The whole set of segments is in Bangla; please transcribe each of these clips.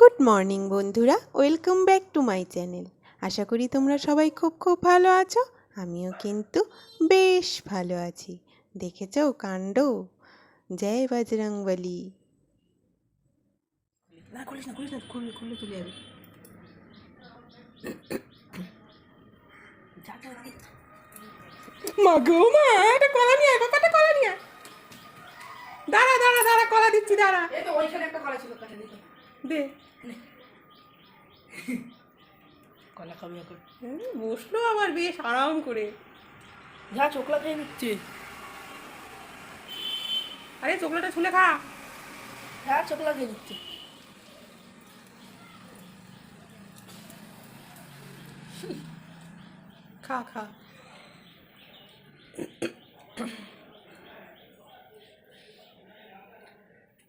গুড মর্নিং বন্ধুরা। Welcome back to my channel আশা করি তোমরা সবাই খুব খুব ভালো আছো। আমিও কিন্তু বেশ ভালো আছি। দেখেছ কাণ্ড? জয় বজরংবলী। না খুলিস না খুলিস না খুললে খুললে চলে যাবে। যা, যা, যা। মা গো মা একটা কলা নিয়ে আয় বাবাটা কলা নিয়ে দাঁড়া দাঁড়া দাঁড়া কলা দিচ্ছি দাঁড়া। এই তো ওইখানে একটা কলা ছিল কাটে দিতে দে। কলা খাবি এখন। বসল আবার বেশ আরাম করে। যা চোখলা খেয়ে নিচ্ছে। আরে চোখলাটা ছুলে খা। যা চোখলা খেয়ে নিচ্ছে। খা খা।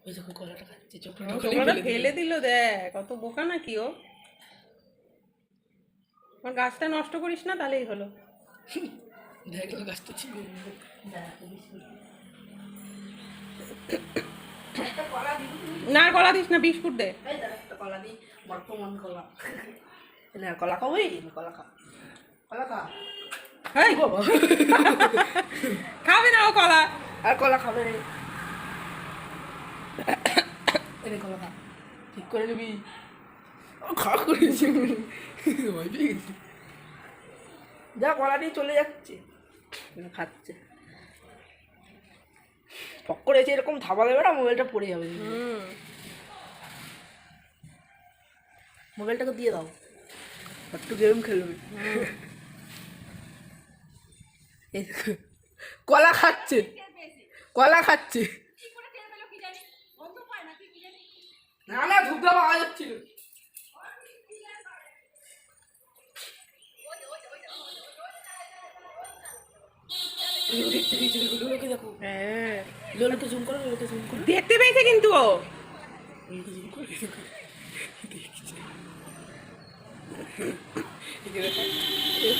ওই যখন কলাটা ফেলে দিল দেখ কত বোকা নাকি ও আমার গাছটা নষ্ট করিস না তাহলেই হলো দেখল গাছটা ছিল না আর কলা দিস না বিস্কুট দে কলা দিই বর্তমান কলা না কলা খাবোই কলা খা কলা খা খাবে না ও কলা আর কলা খাবে ঠিক করে নিবি খা করেছি ভয় পেয়ে গেছি যা কলা নিয়ে চলে যাচ্ছে। খাচ্ছে। পক করেছে এরকম থাবা দেবে না মোবাইলটা পড়ে যাবে। হুম। মোবাইলটাকে দিয়ে দাও। একটু গেম খেলবে। কলা খাচ্ছে। কলা খাচ্ছে। না না ধূপটা পাওয়া যাচ্ছিল। হ্যাঁ। দেখতে পেয়েছে কিন্তু ও।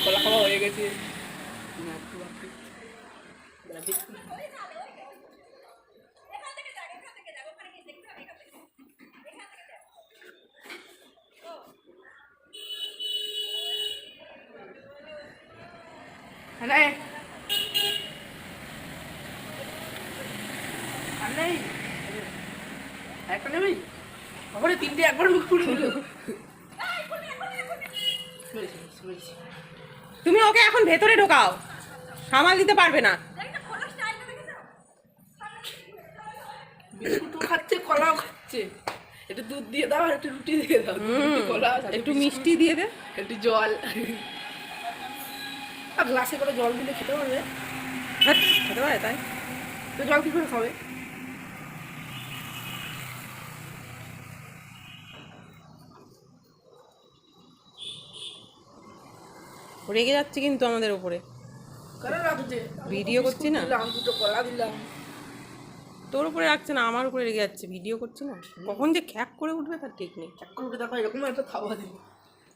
কলা খাওয়া হয়ে গেছে। না, একটু বাকি। দাঁড়া, দেখি। আরে আর নেই একটা নেবি ওখানে তিনটে একবার মুখ পুড়ে দিল তুমি ওকে এখন ভেতরে ঢোকাও। সামাল দিতে পারবে না। বিস্কুটও খাচ্ছে কলাও খাচ্ছে। একটু দুধ দিয়ে দাও আর একটু রুটি দিয়ে দাও। কলা একটু মিষ্টি দিয়ে দে। একটু জল। আর গ্লাসে করে জল দিলে খেতে পারবে। হ্যাঁ, খেতে পারে তাই। তো জল কী করে খাবে? রেগে যাচ্ছে কিন্তু আমাদের উপরে। ভিডিও করছি না? দিলাম দুটো কলা দিলাম। তোর উপরে রাখছে না আমার উপরে রেগে যাচ্ছে ভিডিও করছি না? কখন যে খ্যাক করে উঠবে তার ঠিক নেই। খ্যাক করে উঠে দেখো এরকম একটা খাওয়া দিল।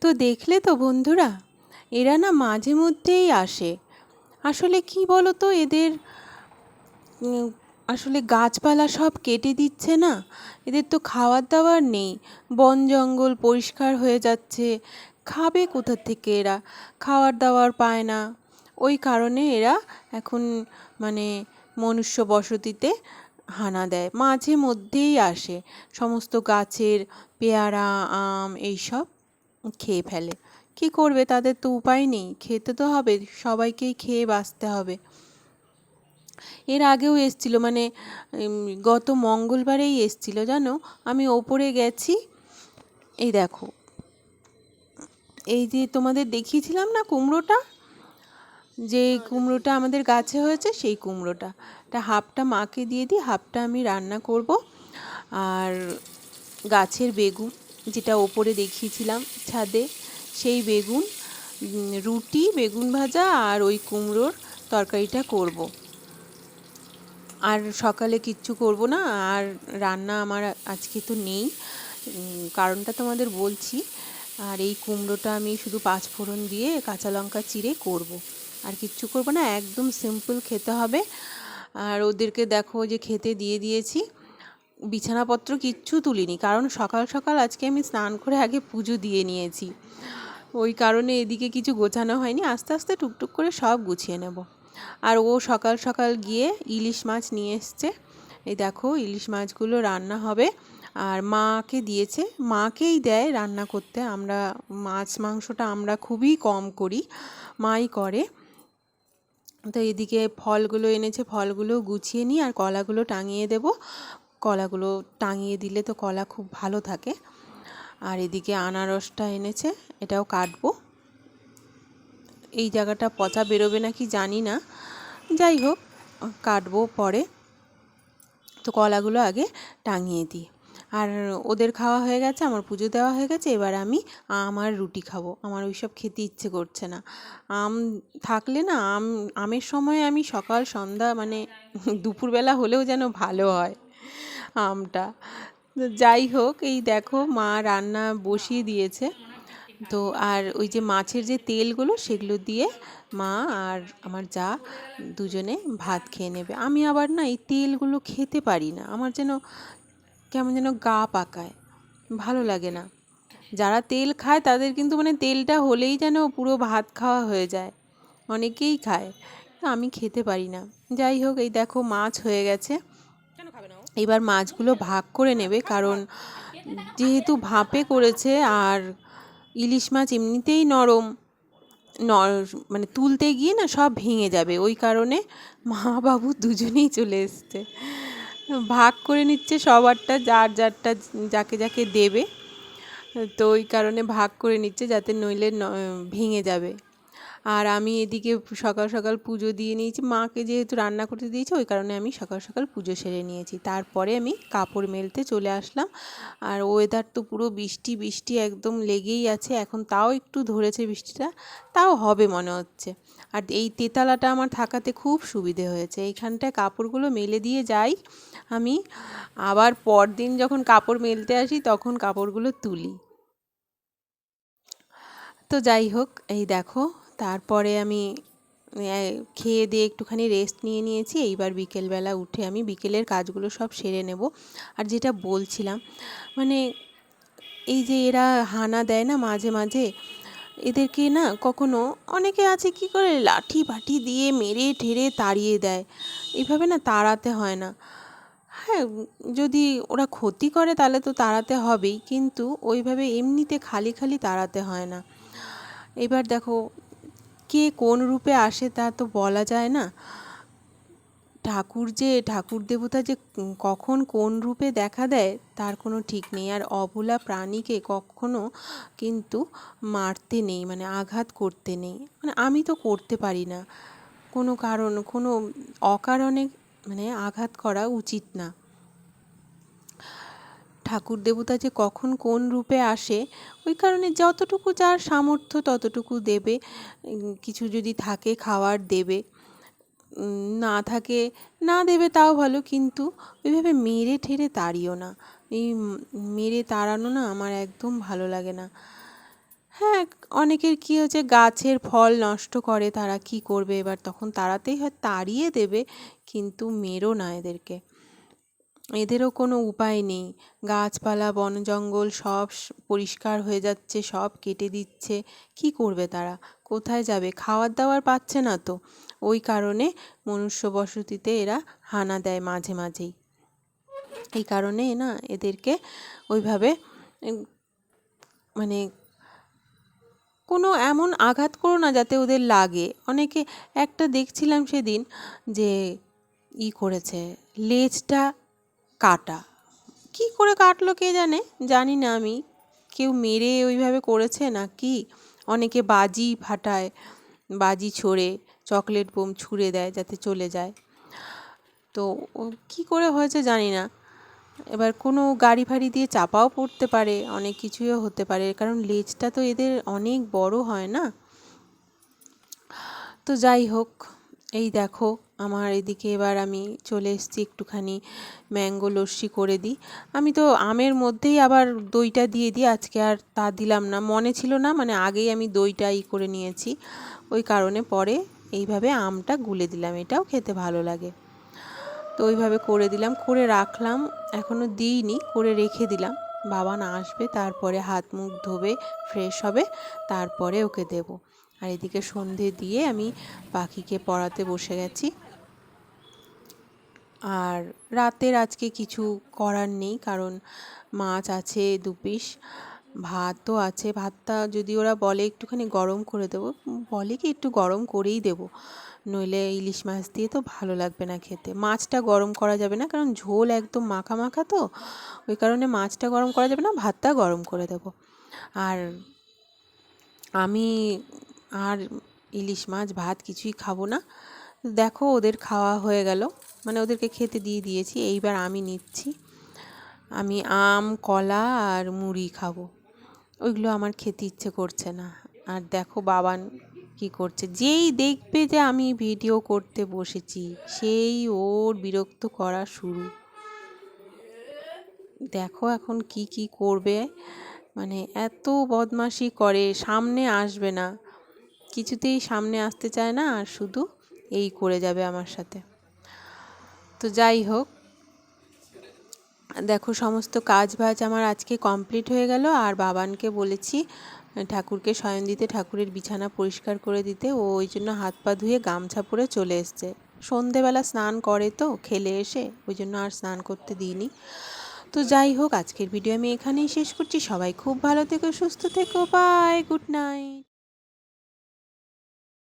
তো দেখলে তো বন্ধুরা এরা না মাঝে মধ্যেই আসে। আসলে কি বলো তো এদের আসলে গাছপালা সব কেটে দিচ্ছে না। এদের তো খাওয়ার দাওয়ার নেই। বন জঙ্গল পরিষ্কার হয়ে যাচ্ছে। খাবে কোথা থেকে এরা? খাওয়ার দাওয়ার পায় না। ওই কারণে এরা এখন মানে মনুষ্য বসতিতে হানা দেয়। মাঝে মধ্যেই আসে। সমস্ত গাছের পেয়ারা, আম, এইসব খেয়ে ফেলে। কি করবে? তাদের তো উপায় নেই। খেতে তো হবে, সবাইকেই খেয়ে বাঁচতে হবে। এর আগেও এসছিল মানে গত মঙ্গলবারেই এসছিল, জানো? আমি ওপরে গেছি, এই দেখো। এই যে তোমাদের দেখিয়েছিলাম না কুমড়োটা? যে কুমড়োটা আমাদের গাছে হয়েছে, সেই কুমড়োটা। তা হাফটা মাকে দিয়ে দিই, হাফটা আমি রান্না করব। আর গাছের বেগুন, যেটা ওপরে দেখিয়েছিলাম ছাদে সেই বেগুন রুটি, বেগুন ভাজা আর ওই কুমড়োর তরকারিটা করব। আর সকালে কিচ্ছু করব না, আর রান্না আমার আজকে তো নেই কারণটা তোমাদের বলছি আর এই কুমড়োটা আমি শুধু পাঁচ ফোড়ন দিয়ে কাঁচা লঙ্কা চিড়ে করব। আর কিচ্ছু করব না, একদম সিম্পল খেতে হবে আর ওদেরকে দেখো যে খেতে দিয়ে দিয়েছি বিছানাপত্র কিচ্ছু তুলিনি, কারণ সকাল সকাল আজকে আমি স্নান করে আগে পুজো দিয়ে নিয়েছি ওই কারণে এদিকে কিছু গোছানো হয়নি। আস্তে আস্তে টুকটুক করে সব গুছিয়ে নেব। আর ও সকাল সকাল গিয়ে ইলিশ মাছ নিয়ে এসছে। এই দেখো, ইলিশ মাছগুলো রান্না হবে। আর মাকে দিয়েছে, মাকেই দেয় রান্না করতে। আমরা মাছ, মাংসটা আমরা খুবই কম করি, মাই করে। তো এদিকে ফলগুলো এনেছে, ফলগুলো গুছিয়ে নিই আর কলাগুলো টাঙিয়ে দেব। কলাগুলো টাঙিয়ে দিলে তো কলা খুব ভালো থাকে। আর এদিকে আনারসটা এনেছে, এটাও কাটবো। এই জায়গাটা পচা বেরোবে নাকি জানি না। যাই হোক, কাটবো পরে। তো কলাগুলো আগে টাঙিয়ে দিই। আর ওদের খাওয়া হয়ে গেছে, আমার পুজো দেওয়া হয়ে গেছে, এবার আমি আম আর রুটি খাব। আমার ওইসব খেতে ইচ্ছে করছে না। আম থাকলে না, আম, আমের সময় আমি সকাল, সন্ধ্যা মানে দুপুরবেলা হলেও যেন ভালো হয় আমটা। যাই হোক, এই দেখো মা রান্না বসিয়ে দিয়েছে। তো আর ওই যে মাছের যে তেলগুলো, সেগুলো দিয়ে মা আর আমার যা দুজনে ভাত খেয়ে নেবে। আমি আবার না এই তেলগুলো খেতে পারি না। আমার যেন কেমন যেন গা পাকায়। ভালো লাগে না। যারা তেল খায়, তাদের কিন্তু মানে তেলটা হলেই যেন পুরো ভাত খাওয়া হয়ে যায়। অনেকেই খায়। আমি খেতে পারি না। যাই হোক, এই দেখো মাছ হয়ে গেছে। এবার মাছগুলো ভাগ করে নেবে, কারণ যেহেতু ভাপে করেছে আর ইলিশ মাছ এমনিতেই নরম মানে তুলতে গিয়ে না সব ভেঙে যাবে, ওই কারণে মা বাবু দুজনেই চলে এসছে। ভাগ করে নিচ্ছে সবারটা, যার যারটা যাকে যাকে দেবে, তো ওই কারণে ভাগ করে নিচ্ছে যাতে নইলে ভেঙে যাবে। আর আমি এদিকে সকাল সকাল পুজো দিয়ে নিয়েছি। মাকে যেহেতু রান্না করতে দিয়েছি, ওই কারণে আমি সকাল সকাল পুজো সেরে নিয়েছি। তারপরে আমি কাপড় মেলতে চলে আসলাম। আর ওয়েদার তো পুরো বৃষ্টি বৃষ্টি একদম লেগেই আছে। এখন তাও একটু ধরেছে বৃষ্টিটা, তাও হবে মনে হচ্ছে। আর এই তেতালাটা আমার থাকাতে খুব সুবিধে হয়েছে। এইখানটায় কাপড়গুলো মেলে দিয়ে যাই আমি। আবার পরদিন যখন কাপড় মেলতে আসি, তখন কাপড়গুলো তুলি। তো যাই হোক, এই দেখো তারপরে আমি খেয়ে দিয়ে একটুখানি রেস্ট নিয়ে নিয়েছি। এইবার বিকেলবেলা উঠে আমি বিকেলের কাজগুলো সব সেরে নেব। আর যেটা বলছিলাম মানে এই যে এরা হানা দেয় না মাঝে মাঝে, এদেরকে না কখনো, অনেকে আছে কি করে লাঠি ফাঠি দিয়ে মেরে ঠেরে তাড়িয়ে দেয়। এভাবে না তাড়াতে হয় না। হ্যাঁ যদি ওরা ক্ষতি করে তাহলে তো তাড়াতে হবেই, কিন্তু ওইভাবে এমনিতে খালি খালি তাড়াতে হয় না। এবার দেখো কে কোন রূপে আসে তা তো বলা যায় না। ঠাকুর যে, ঠাকুর দেবতা যে কখন কোন রূপে দেখা দেয় তার কোনো ঠিক নেই। আর অবলা প্রাণীকে কখনো কিন্তু মারতে নেই মানে আঘাত করতে নেই। মানে আমি তো করতে পারি না। কোনো কারণ, কোনো অকারণে মানে আঘাত করা উচিত না। ঠাকুর দেবতা যে কখন কোন রূপে আসে, ওই কারণে যতটুকু যার সামর্থ্য ততটুকু দেবে কিছু যদি থাকে খাওয়ার দেবে না থাকে, না দেবে তাও ভালো, কিন্তু ওইভাবে মেরে ঠেরে তাড়িও না। এই মেরে তাড়ানো না আমার একদম ভালো লাগে না। হ্যাঁ অনেকের কী হচ্ছে গাছের ফল নষ্ট করে তারা কি করবে? এবার তখন তাড়াতেই হয়, তাড়িয়ে দেবে, কিন্তু মেরো না এদেরকে। এদেরও কোনো উপায় নেই। গাছপালা বন জঙ্গল সব পরিষ্কার হয়ে যাচ্ছে, সব কেটে দিচ্ছে। কি করবে তারা? কোথায় যাবে? খাওয়ার দাওয়ার পাচ্ছে না তো। ওই কারণে মনুষ্য বসতিতে এরা হানা দেয় মাঝে মাঝেই। এই কারণে না, এদেরকে ওইভাবে মানে কোনো এমন আঘাত করো না যাতে ওদের লাগে। অনেকে, একটা দেখছিলাম সেদিন যে ই করেছে, লেজটা কাটা। কি করে কাটলো কে জানে? জানি না আমি। কেউ মেরে ওইভাবে করেছে না কি অনেকে বাজি ফাটায়, বাজি ছোড়ে, চকলেট বোম ছুঁড়ে দেয় যাতে চলে যায়। তো কী করে হয়েছে জানি না। এবার কোনো গাড়ি ফাড়ি দিয়ে চাপাও পড়তে পারে, অনেক কিছুইও হতে পারে, কারণ লেজটা তো এদের অনেক বড় হয় না? তো যাই হোক, এই দেখো আমার এদিকে এবার আমি চলে এসেছি একটুখানি ম্যাঙ্গো লস্যি করে দিই। আমি তো আমের মধ্যেই আবার দইটা দিয়ে দিই, আজকে আর তা দিলাম না। মনে ছিল না মানে আগেই আমি দইটা ই করে নিয়েছি। ওই কারণে পরে এইভাবে আমটা গুলে দিলাম, এটাও খেতে ভালো লাগে। তো ওইভাবে করে দিলাম, করে রাখলাম এখনও দিইনি, করে রেখে দিলাম। বাবা না আসবে, তারপরে হাত মুখ ধোবে ফ্রেশ হবে, তারপরে ওকে দেব। আর এদিকে সন্ধে দিয়ে আমি পাখিকে পড়াতে বসে গেছি। আর রাতের আজকে কিছু করার নেই, কারণ মাছ আছে দু পিস, ভাতও আছে। ভাতটা যদি ওরা বলে একটুখানি গরম করে দেবো, বলে কি একটু গরম করেই দেবো, নইলে ইলিশ মাছ দিয়ে তো ভালো লাগবে না খেতে। মাছটা গরম করা যাবে না, কারণ ঝোল একদম মাখা মাখা তো, ওই কারণে মাছটা গরম করা যাবে না, ভাতটা গরম করে দেবো। আর আমি আর ইলিশ মাছ, ভাত কিছুই খাব না। দেখো ওদের খাওয়া হয়ে গেল। মানে ওদেরকে খেতে দিয়ে দিয়েছি, এইবার আমি নিচ্ছি। আমি আম, কলা আর মুড়ি খাব। ওইগুলো আমার খেতে ইচ্ছে করছে না। আর দেখো বাবান কি করছে। যেই দেখবে যে আমি ভিডিও করতে বসেছি, সেই ওর বিরক্ত করা শুরু। দেখো এখন কি কি করবে। মানে এত বদমাশি করে, সামনে আসবে না। কিছুতেই সামনে আসতে চায় না, আর শুধু এই করে যাবে আমার সাথে। তো যাই হোক। দেখো, সমস্ত কাজ বাজ আমার আজকে কমপ্লিট হয়ে গেল। আর বাবানকে বলেছি, ঠাকুরকে শয়ন দিতে, ঠাকুরের বিছানা পরিষ্কার করে দিতে। ও ওই জন্য হাত পা ধুয়ে গামছা পরে চলে এসছে। সন্ধেবেলা স্নান করে তো, খেলে এসে, ওই জন্য আর স্নান করতে দিইনি। তো যাই হোক, আজকের ভিডিও আমি এখানেই শেষ করছি। সবাই খুব ভালো থেকো, সুস্থ থেকো বাই গুড নাইট